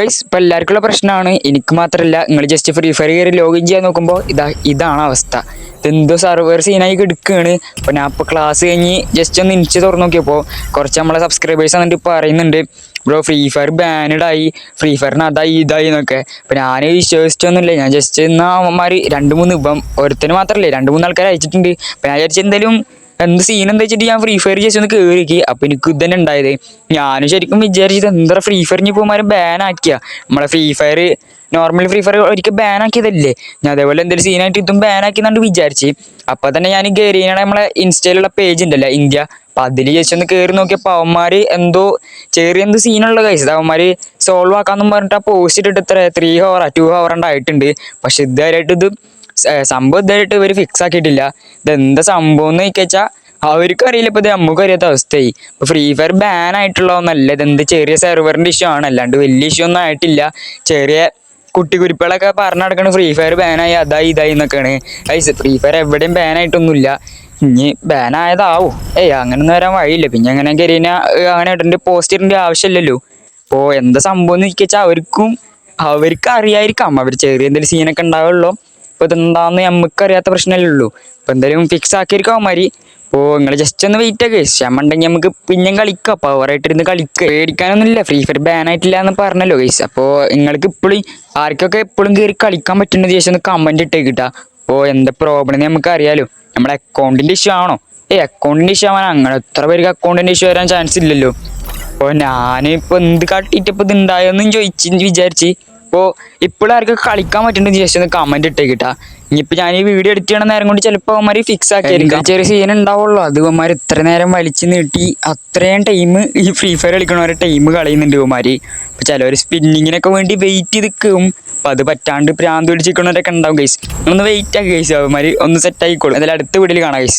Guys ഇപ്പം എല്ലാവർക്കുള്ള പ്രശ്നമാണ് എനിക്ക് മാത്രമല്ല നിങ്ങൾ ജസ്റ്റ് ഫ്രീ ഫയർ കയറി ലോഗിൻ ചെയ്യാൻ നോക്കുമ്പോൾ ഇതാ ഇതാണ് അവസ്ഥ. ഇതെന്തോ സർവർ സീനായി എടുക്കുകയാണ് അപ്പോൾ ഞാൻ ഇപ്പോൾ ക്ലാസ് കഴിഞ്ഞ് ജസ്റ്റ് ഒന്ന് ഇനിച്ച് തുറന്നു നോക്കിയപ്പോൾ കുറച്ച് നമ്മളെ സബ്സ്ക്രൈബേഴ്സ് എന്നിട്ട് പറയുന്നുണ്ട് ബ്രോ ഫ്രീ ഫയർ ബാനഡായി ഫ്രീ ഫയറിന് അതായി ഇതായി എന്നൊക്കെ. അപ്പോൾ ഞാൻ വിശ്വസിച്ചൊന്നുമില്ല. ഞാൻ ജസ്റ്റ് എന്നാൽ അവന്മാർ രണ്ട് മൂന്ന് ഇപ്പം ഒരുത്തന് മാത്രമല്ലേ രണ്ട് മൂന്ന് ആൾക്കാർ അയച്ചിട്ടുണ്ട്. അപ്പോൾ ഞാൻ വിചാരിച്ചു എന്തായാലും എന്ത് സീൻ എന്താ വെച്ചിട്ട് ഞാൻ ഫ്രീ ഫയർ ജസ്റ്റ് ഒന്ന് കയറിക്കി അപ്പൊ എനിക്ക് ഇത് തന്നെ ഉണ്ടായത്. ഞാനും ശരിക്കും വിചാരിച്ചത് എന്താ ഫ്രീ ഫയർ ഇനി പോകുമ്പോൾ ബാൻ ആക്കിയ. നമ്മളെ free fire normal free fire ഒരിക്കൽ ബാൻ ആക്കിയതല്ലേ? ഞാൻ അതേപോലെ എന്തെങ്കിലും സീനായിട്ട് ഇതും ബാൻ ആക്കിയെന്നാണ്ട് വിചാരിച്ച്. അപ്പൊ തന്നെ ഞാൻ കയറിയാണ് നമ്മളെ ഇൻസ്റ്റയിലുള്ള പേജ് ഉണ്ടല്ലോ ഇന്ത്യ. അപ്പൊ അതിൽ ജസ്റ്റ് ഒന്ന് കയറി നോക്കിയപ്പോൾ അവന്മാര് എന്തോ ചെറിയ എന്ത് സീനുള്ള കഴിച്ചത് അവന്മാര് സോൾവ് ആക്കാന്നും പറഞ്ഞിട്ട് ആ പോസ്റ്റ് ഇട്ടിട്ട് ഇത്ര ത്രീ ഹവർ ടു ഹവർ ഉണ്ടായിട്ടുണ്ട് പക്ഷെ ഇതുവരെയായിട്ട് ഇത് സംഭവം ഇതായിട്ട് ഇവർ ഫിക്സ് ആക്കിയിട്ടില്ല. ഇതെന്താ സംഭവം എന്ന് ചോദിച്ചാൽ അവർക്കും അറിയില്ല. ഇപ്പൊ ഇത് നമുക്കും അറിയാത്ത അവസ്ഥയായി. ഇപ്പൊ ഫ്രീ ഫയർ ബാൻ ആയിട്ടുള്ള ഒന്നല്ല. ഇതെന്ത് ചെറിയ സെർവറിന്റെ ഇഷ്യൂ ആണ്. അല്ലാണ്ട് വലിയ ഇഷ്യൂ ഒന്നും ആയിട്ടില്ല. ചെറിയ കുട്ടി കുരിപ്പുകളൊക്കെ പറഞ്ഞു നടക്കണ ഫ്രീ ഫയർ ബാനായി അതായി ഇതായി എന്നൊക്കെയാണ്. ഐസ് ഫ്രീ ഫയർ എവിടെയും ബാൻ ആയിട്ടൊന്നുമില്ല. ഇനി ബാൻ ആയതാവും. ഏയ് അങ്ങനെ ഒന്നും വരാൻ വഴിയില്ല. പിന്നെ അങ്ങനെ കരീന അങ്ങനെ ഇടേണ്ട പോസ്റ്റ് ഇടേണ്ട ആവശ്യമില്ലല്ലോ. അപ്പോൾ എന്താ സംഭവം എന്ന് ചോദിച്ചാൽ അവർക്കും അവർക്ക് അറിയായിരിക്കാം അവർ ചെറിയ എന്തെങ്കിലും സീനൊക്കെ ഉണ്ടാവുള്ളൂ. ഇപ്പൊ ഇതെന്താന്ന് നമ്മക്ക് അറിയാത്ത പ്രശ്നമല്ലേ ഉള്ളൂ ഇപ്പൊ എന്തായാലും ഫിക്സ് ആക്കിയിരിക്കും അവന്മാരി. അപ്പോൾ നിങ്ങൾ ജസ്റ്റ് ഒന്ന് വെയിറ്റ് ആക്കി ക്ഷമ ഉണ്ടെങ്കിൽ നമുക്ക് പിന്നെയും കളിക്കാം. പവറായിട്ട് ഇരുന്ന് കളിക്കുക പേടിക്കാനൊന്നുമില്ല. ഫ്രീ ഫയർ ബാൻ ആയിട്ടില്ല എന്ന് പറഞ്ഞല്ലോ ഗൈസ് അപ്പോൾ നിങ്ങൾക്ക് ഇപ്പോഴും ആർക്കൊക്കെ എപ്പോഴും കയറി കളിക്കാൻ പറ്റുന്നത് ശേഷം ഒന്ന് കമന്റ് ഇട്ടേക്കിട്ടാ. അപ്പോൾ എന്താ പ്രോബ്ലം എന്ന് നമുക്ക് അറിയാലോ. നമ്മുടെ അക്കൗണ്ടിന്റെ ഇഷ്യൂ ആണോ? ഏ അക്കൗണ്ടിന്റെ ഇഷ്യൂ ആവാൻ അങ്ങനെ എത്ര പേർക്ക് അക്കൗണ്ടിന്റെ ഇഷ്യൂ വരാൻ ചാൻസ് ഇല്ലല്ലോ. അപ്പോൾ ഞാനിപ്പോൾ എന്ത് കാട്ടിയിട്ടപ്പോൾ ഇത് ഉണ്ടായോന്നും ചോദിച്ച് വിചാരിച്ച് അപ്പോൾ ഇപ്പോഴും ആർക്കും കളിക്കാൻ പറ്റുന്നുണ്ട് ജസ്റ്റ് ഒന്ന് കമന്റ് ഇട്ടേക്കിട്ടാ ഇനിയിപ്പോൾ ഞാൻ ഈ വീഡിയോ എഡിറ്റ് ചെയ്യണ നേരം കൊണ്ട് ചിലപ്പോൾ അവന്മാർ ഫിക്സ് ആക്കിയായിരിക്കും. ചെറിയ സീൻ ഉണ്ടാവുള്ളൂ. അത് അവന്മാർ ഇത്ര നേരം വലിച്ചു നീട്ടി അത്രയും ടൈം ഈ ഫ്രീ ഫയർ കളിക്കണവരെ ടൈം കളയുന്നുണ്ട് അവന്മാർ അപ്പോൾ ചിലവർ സ്പിന്നിങ്ങിനൊക്കെ വേണ്ടി വെയിറ്റ് ചെയ്ത് നിൽക്കും അപ്പോൾ അത് പറ്റാണ്ട് പ്രാന്ത് പിടിച്ചിരിക്കണവരൊക്കെ ഉണ്ടാവും ഗൈസ് ഒന്ന് വെയിറ്റ് ആക്കി ഗൈസ് അവന്മാർ ഒന്ന് സെറ്റ് ആയിക്കോളും അതിൽ അടുത്ത വീട്ടിൽ കാണാം ഗൈസ്